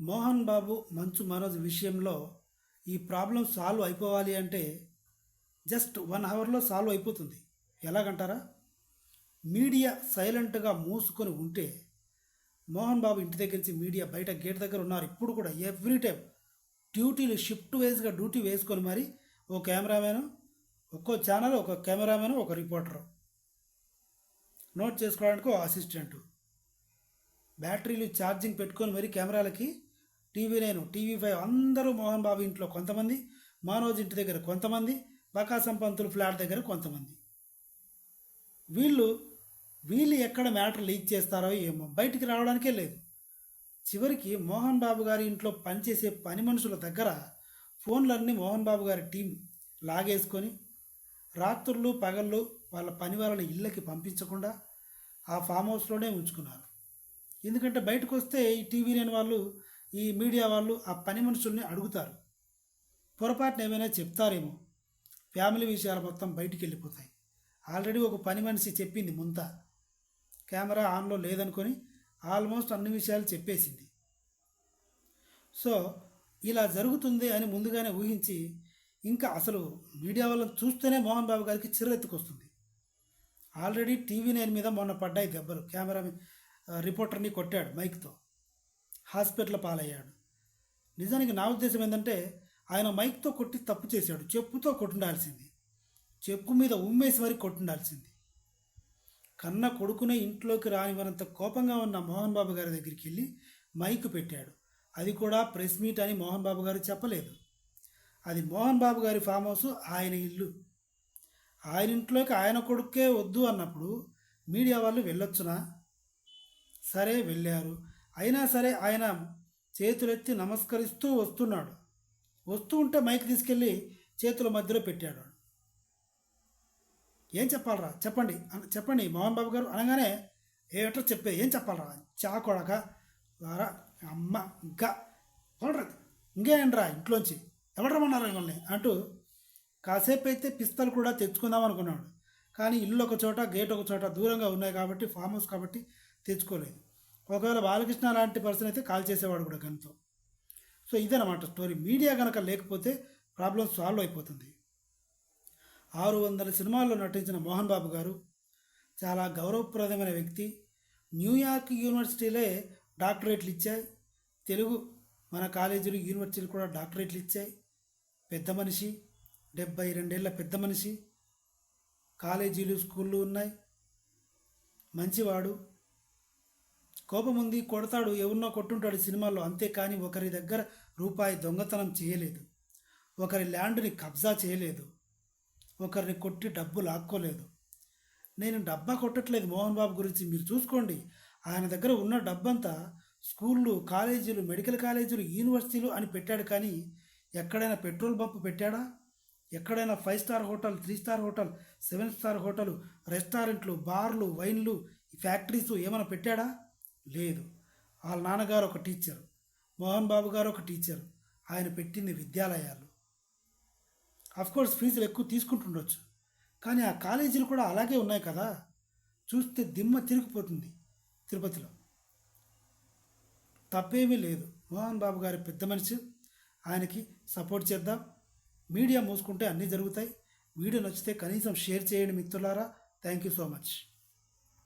మోహన్ బాబు మంచు మనోజ్ విషయంలో ఈ problem solve అయిపోవాలి అంటే జస్ట్ వన్ అవర్లో సాల్వ్ అయిపోతుంది. ఎలాగంటారా? మీడియా సైలెంట్గా మూసుకొని ఉంటే మోహన్ బాబు ఇంటి దగ్గర నుంచి మీడియా బయట గేట్ దగ్గర ఉన్నారు. ఇప్పుడు కూడా ఎవ్రీ టైం డ్యూటీలు షిఫ్ట్ వైజ్గా డ్యూటీ వేసుకొని మరి ఓ కెమెరామెన్ ఒక్కో ఛానల్ ఒక కెమెరామెన్ ఒక రిపోర్టరు. నోట్ చేసుకోవడానికి ఓ అసిస్టెంటు. బ్యాటరీలు ఛార్జింగ్ పెట్టుకొని మరి కెమెరాలకి టీవీ నేను టీవీ ఫైవ్ అందరూ మోహన్ బాబు ఇంట్లో కొంతమంది మనోజ్ ఇంటి దగ్గర కొంతమంది బకాసం పంతులు ఫ్లాట్ దగ్గర కొంతమంది. వీళ్ళు వీళ్ళు ఎక్కడ మ్యాటర్ లీక్ చేస్తారో ఏమో బయటికి రావడానికే లేదు. చివరికి మోహన్ బాబు గారి ఇంట్లో పనిచేసే పని మనుషుల దగ్గర ఫోన్లన్నీ మోహన్ బాబు గారి టీం లాగేసుకొని రాత్రులు పగళ్ళు వాళ్ళ పని వాళ్ళని ఇళ్ళకి పంపించకుండా ఆ ఫామ్ హౌస్లోనే ఉంచుకున్నారు. ఎందుకంటే బయటకు వస్తే ఈ టీవీ లేని వాళ్ళు ఈ మీడియా వాళ్ళు ఆ పని మనుషుల్ని అడుగుతారు. పొరపాటున ఏమైనా చెప్తారేమో. ఫ్యామిలీ విషయాలు మొత్తం బయటికి వెళ్ళిపోతాయి. ఆల్రెడీ ఒక పని మనిషి చెప్పింది ముంత. కెమెరా ఆన్లో లేదనుకొని ఆల్మోస్ట్ అన్ని విషయాలు చెప్పేసింది. సో ఇలా జరుగుతుంది అని ముందుగానే ఊహించి ఇంకా అసలు మీడియా వాళ్ళని చూస్తేనే మోహన్ బాబు గారికి చిరెత్తుకొస్తుంది ఆల్రెడీ టీవీ నైన్ మీద మొన్న పడ్డాయి దెబ్బలు. కెమెరా రిపోర్టర్ని కొట్టాడు మైక్తో. హాస్పిటల్ పాలయ్యాడు. నిజానికి నా ఉద్దేశం ఏంటంటే ఆయన మైక్తో కొట్టి తప్పు చేశాడు. చెప్పుతో కొట్టుండాల్సింది. చెప్పు మీద ఉమ్మేసి వరకు కొట్టుండాల్సింది. కన్న కొడుకునే ఇంట్లోకి రానివరంత కోపంగా ఉన్న మోహన్ బాబు గారి దగ్గరికి వెళ్ళి మైక్ పెట్టాడు. అది కూడా ప్రెస్ మీట్ అని మోహన్ బాబు గారు చెప్పలేదు. అది మోహన్ బాబు గారి ఫామ్ హౌస్ ఆయన ఇల్లు. ఆయన ఇంట్లోకి ఆయన కొడుకే వద్దు అన్నప్పుడు మీడియా వాళ్ళు వెళ్ళొచ్చునా? సరే వెళ్ళారు. అయినా సరే ఆయన చేతులెత్తి నమస్కరిస్తూ వస్తున్నాడు. వస్తూ ఉంటే మైక్ తీసుకెళ్ళి చేతుల మధ్యలో పెట్టాడు. ఏం చెప్పాలరా? చెప్పండి. చెప్పండి. మోహన్ బాబు గారు అనగానే ఏటో చెప్పే? ఏం చెప్పాలరా? చాకొడక వారా అమ్మ ఇంకా పోండ్రా ఇంకేంట్రా ఇంట్లోంచి ఎవరు మిమ్మల్ని? అంటూ కాసేపు అయితే పిస్తలు కూడా తెచ్చుకుందాం అనుకున్నాడు. కానీ ఇల్లు ఒక చోట గేట్ ఒక చోట దూరంగా ఉన్నాయి కాబట్టి ఫామ్ హౌస్ కాబట్టి తెచ్చుకోలేదు. ఒకవేళ బాలకృష్ణ లాంటి పర్సన్ అయితే కాల్ చేసేవాడు కూడా గన్తో సో ఇదన్నమాట స్టోరీ మీడియా కనుక లేకపోతే ప్రాబ్లం సాల్వ్ అయిపోతుంది. ఆరు వందల సినిమాల్లో నటించిన మోహన్ బాబు గారు చాలా గౌరవప్రదమైన వ్యక్తి. న్యూయార్క్ యూనివర్సిటీలే డాక్టరేట్లు ఇచ్చాయి. తెలుగు మన కాలేజీలు యూనివర్సిటీలు కూడా డాక్టరేట్లు ఇచ్చాయి. పెద్ద మనిషి డెబ్బై రెండేళ్ళ పెద్ద మనిషి. కాలేజీలు స్కూళ్ళు ఉన్నాయి. మంచివాడు. కోపం ఉంది కొడతాడు ఎవరినో కొట్టుంటాడు సినిమాల్లో అంతేకాని ఒకరి దగ్గర రూపాయి దొంగతనం చేయలేదు. ఒకరి ల్యాండ్ని కబ్జా చేయలేదు. ఒకరిని కొట్టి డబ్బు లాక్కోలేదు. నేను డబ్బా కొట్టట్లేదు మోహన్ బాబు గురించి. మీరు చూసుకోండి ఆయన దగ్గర ఉన్న డబ్బంతా స్కూళ్ళు కాలేజీలు మెడికల్ కాలేజీలు యూనివర్సిటీలు అని పెట్టాడు కానీ ఎక్కడైనా పెట్రోల్ బంప్ పెట్టాడా? ఎక్కడైనా five star hotel three star hotel seven star hotel రెస్టారెంట్లు బార్లు వైన్లు ఫ్యాక్టరీస్ ఏమైనా పెట్టాడా? లేదు. వాళ్ళ నాన్నగారు ఒక టీచర్. మోహన్ బాబు గారు ఒక టీచర్. ఆయన పెట్టింది విద్యాలయాలు. కోర్స్ ఫీజులు ఎక్కువ తీసుకుంటుండొచ్చు. కానీ ఆ కాలేజీలు కూడా అలాగే ఉన్నాయి కదా. చూస్తే దిమ్మ తిరిగిపోతుంది తిరుపతిలో. తప్పేమీ లేదు. మోహన్ బాబు గారి పెద్ద మనిషి. ఆయనకి సపోర్ట్ చేద్దాం. మీడియా మూసుకుంటే అన్నీ జరుగుతాయి. వీడియో నచ్చితే కనీసం షేర్ చేయండి మిత్రులారా. Thank you so much